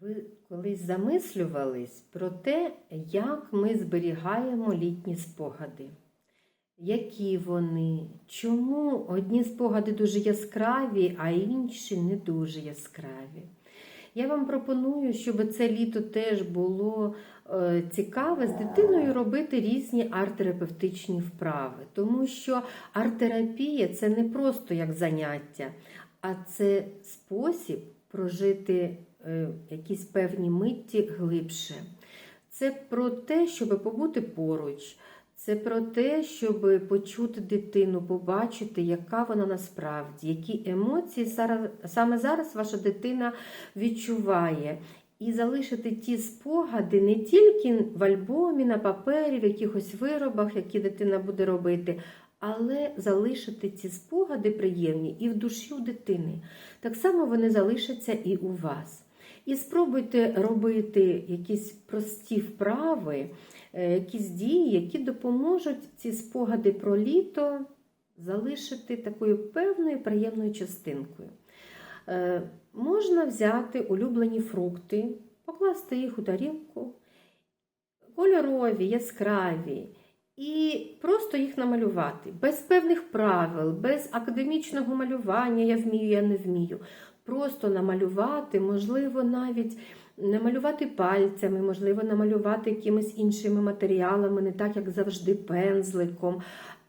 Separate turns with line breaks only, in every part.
Ви колись замислювались про те, як ми зберігаємо літні спогади? Які вони? Чому одні спогади дуже яскраві, а інші не дуже яскраві? Я вам пропоную, щоб це літо теж було е, цікаве з дитиною робити різні арт-терапевтичні вправи, тому що арт-терапія це не просто як заняття, а це спосіб прожити е, якісь певні митті глибше. Це про те, щоб побути поруч. Це про те, щоб почути дитину, побачити, яка вона насправді, які емоції саме зараз ваша дитина відчуває. І залишити ті спогади не тільки в альбомі, на папері, в якихось виробах, які дитина буде робити, але залишити ці спогади приємні і в душі у дитини. Так само вони залишаться і у вас. І спробуйте робити якісь прості вправи, е, якісь дії, які допоможуть ці спогади про літо залишити такою певною приємною частинкою. Е, Можна взяти улюблені фрукти, покласти їх у тарілку, кольорові, яскраві, і просто їх намалювати. Без певних правил, без академічного малювання, я вмію, я не вмію. Просто намалювати, можливо, навіть намалювати пальцями, можливо, намалювати якимись іншими матеріалами, не так, як завжди, пензликом.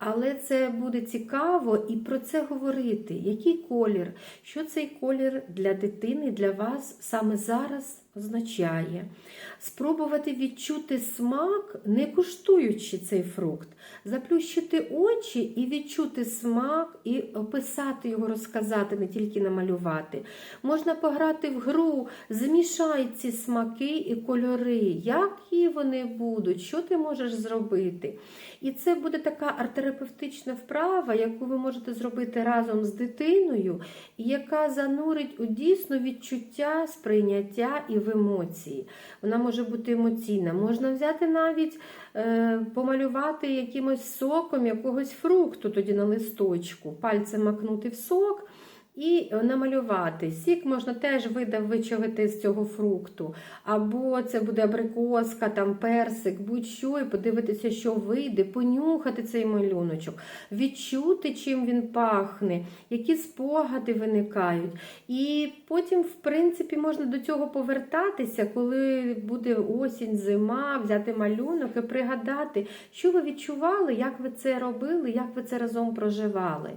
Але це буде цікаво і про це говорити. Який колір, що цей колір для дитини, для вас саме зараз означає. Спробувати відчути смак, не куштуючи цей фрукт, заплющити очі і відчути смак, і описати його, розказати, не тільки намалювати. Можна пограти в гру, змішай ці смаки і кольори, які вони будуть, що ти можеш зробити. І це буде така арт-терапевтична вправа, яку ви можете зробити разом з дитиною, і яка занурить у дійсно відчуття, сприйняття і в емоції. Вона може бути емоційна. Можна взяти навіть е, помалювати якимось соком якогось фрукту тоді на листочку, пальцем макнути в сок. І намалювати. Сік можна теж видав вичавити з цього фрукту. Або це буде абрикоска, там персик, будь-що, і подивитися, що вийде, понюхати цей малюночок, відчути, чим він пахне, які спогади виникають. І потім, в принципі, можна до цього повертатися, коли буде осінь, зима, взяти малюнок і пригадати, що ви відчували, як ви це робили, як ви це разом проживали.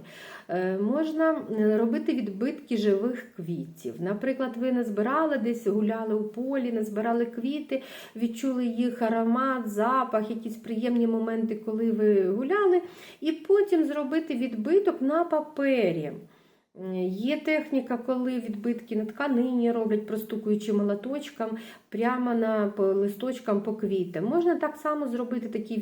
Е, Можна робити відбитки живих квітів. Наприклад, ви назбирали десь, гуляли у полі, назбирали квіти, відчули їх аромат, запах, якісь приємні моменти, коли ви гуляли, і потім зробити відбиток на папері. Є техніка, коли відбитки на тканині роблять, простукуючи молоточком прямо на листочкам по квітам. Можна так само зробити такі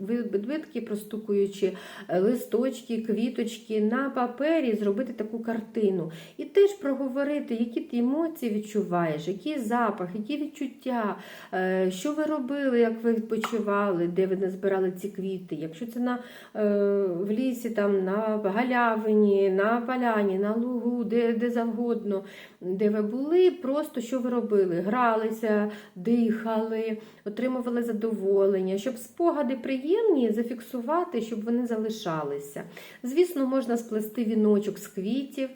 відбитки, простукуючи е, листочки, квіточки на папері, зробити таку картину. І теж проговорити, які ти емоції відчуваєш, який запах, які відчуття, е, що ви робили, як ви відпочивали, де ви назбирали ці квіти. Якщо це на, е, в лісі, там, на галявині, на поляні, на лугу, де, де завгодно, де ви були, просто що ви робили? Гралися, дихали, отримували задоволення, щоб спогади приємні зафіксувати, щоб вони залишалися. Звісно, можна сплести віночок з квітів.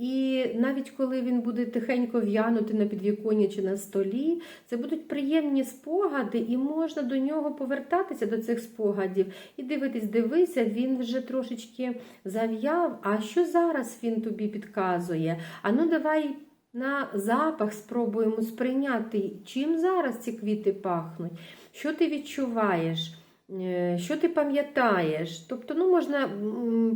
І навіть коли він буде тихенько в'янути на підвіконні чи на столі, це будуть приємні спогади, і можна до нього повертатися до цих спогадів і дивитись, дивися, він вже трошечки зав'яв. А що зараз він тобі підказує? А ну давай на запах спробуємо сприйняти, чим зараз ці квіти пахнуть, що ти відчуваєш. Е, Що ти пам'ятаєш? Тобто, ну, можна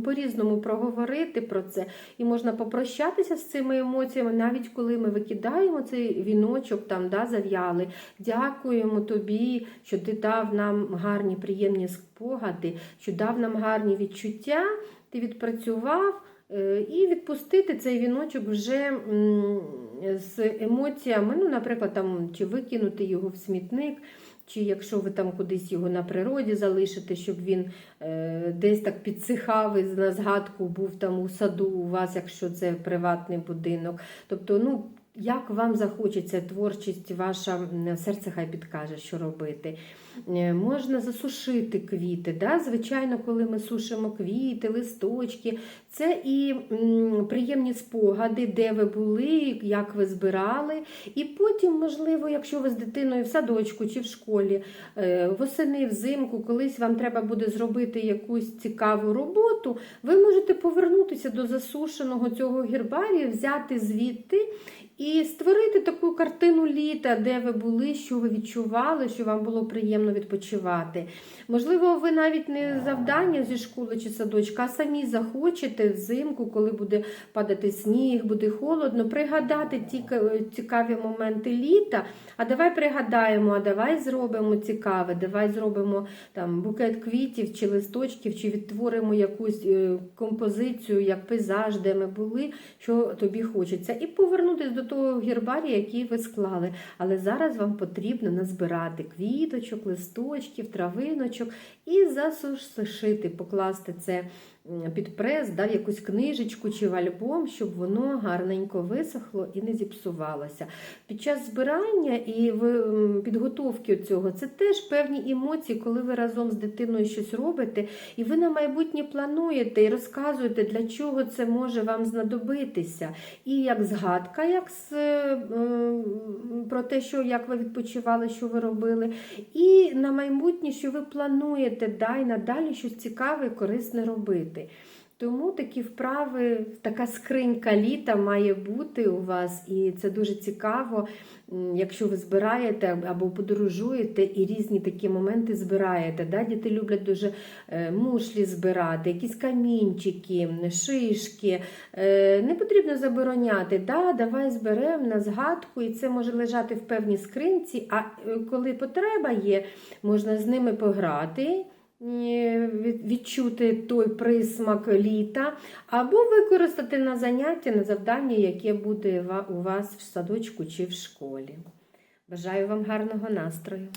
по-різному проговорити про це, і можна попрощатися з цими емоціями, навіть коли ми викидаємо цей віночок, там, да, зав'яли. Дякуємо тобі, що ти дав нам гарні, приємні спогади, що дав нам гарні відчуття, ти відпрацював. Е, І відпустити цей віночок вже з емоціями, ну, наприклад, там, чи викинути його в смітник, чи якщо ви там кудись його на природі залишите, щоб він е, десь так підсихав і на згадку був там у саду у вас, якщо це приватний будинок. Тобто, ну, як вам захочеться творчість, ваша серце хай підкаже, що робити. Е, Можна засушити квіти. Да? Звичайно, коли ми сушимо квіти, листочки, це і приємні спогади, де ви були, як ви збирали. І потім, можливо, якщо ви з дитиною в садочку чи в школі, е, восени, взимку, колись вам треба буде зробити якусь цікаву роботу, ви можете повернутися до засушеного цього гербарію, взяти звідти і створити таку картину літа, де ви були, що ви відчували, що вам було приємно відпочивати. Можливо, ви навіть не завдання зі школи чи садочка, а самі захочете взимку, коли буде падати сніг, буде холодно, пригадати ті цікаві моменти літа. А давай пригадаємо, а давай зробимо цікаве, давай зробимо там букет квітів чи листочків, чи відтворимо якусь е, композицію, як пейзаж, де ми були, що тобі хочеться, і повернутися до того гербарія, який ви склали. Але зараз вам потрібно назбирати квіточок, листочків, травиночок і засушити, покласти це під прес, да, в якусь книжечку чи в альбом, щоб воно гарненько висохло і не зіпсувалося. Під час збирання і підготовки цього це теж певні емоції, коли ви разом з дитиною щось робите, і ви на майбутнє плануєте і розказуєте, для чого це може вам знадобитися. І як згадка, як з, е, про те, що як ви відпочивали, що ви робили, і на майбутнє, що ви плануєте да, і надалі щось цікаве і корисне робити. Тому такі вправи, така скринька літа має бути у вас, і це дуже цікаво, якщо ви збираєте або подорожуєте і різні такі моменти збираєте. Да? Діти люблять дуже е, мушлі збирати, якісь камінчики, шишки. Е, Не потрібно забороняти. Да? Давай зберемо на згадку, і це може лежати в певній скринці, а е, коли потреба є, можна з ними пограти. Від- Відчути той присмак літа, або використати на заняття, на завдання, яке буде у вас в садочку чи в школі. Бажаю вам гарного настрою!